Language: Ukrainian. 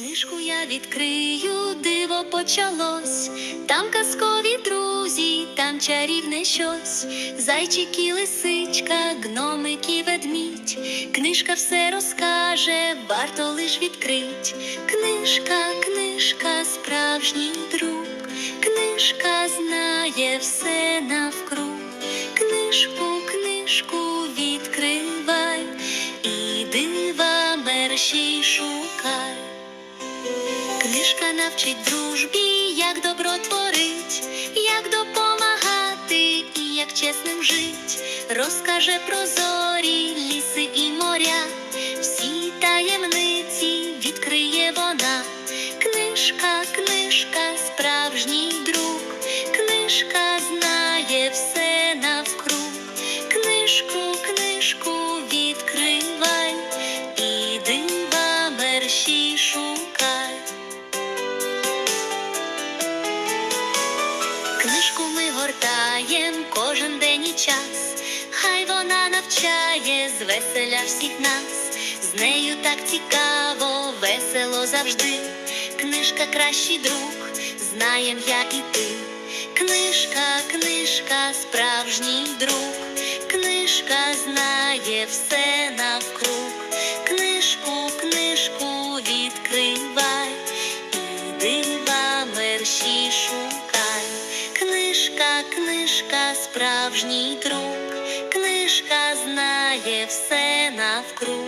Книжку я відкрию, диво почалось. Там казкові друзі, там чарівне щось. Зайчик і лисичка, гномик і ведмідь. Книжка все розкаже, варто лиш відкрить. Книжка, книжка, справжній друг. Книжка знає все навкруг. Книжку, книжку відкривай і дива мерщій шукай. Книжка навчить дружбі, як добро творить, як допомагати і як чесним жить, розкаже про зорі, ліси і моря, всі таємниці відкриє вона. Книжка, книжка, справжній друг, книжка знає все навкруг. Книжку, книжку відкривай і дива мерщій Книжку ми гортаєм кожен день і час, хай вона навчає звеселя всіх нас, з нею так цікаво, весело завжди. Книжка кращий друг, знаєм я і ти. Книжка, книжка, справжній друг, книжка знає все навкруг. Книжку, книжку відкривай і дива мерщій шукай. Книжка, справжній друг, книжка знає все навкруг.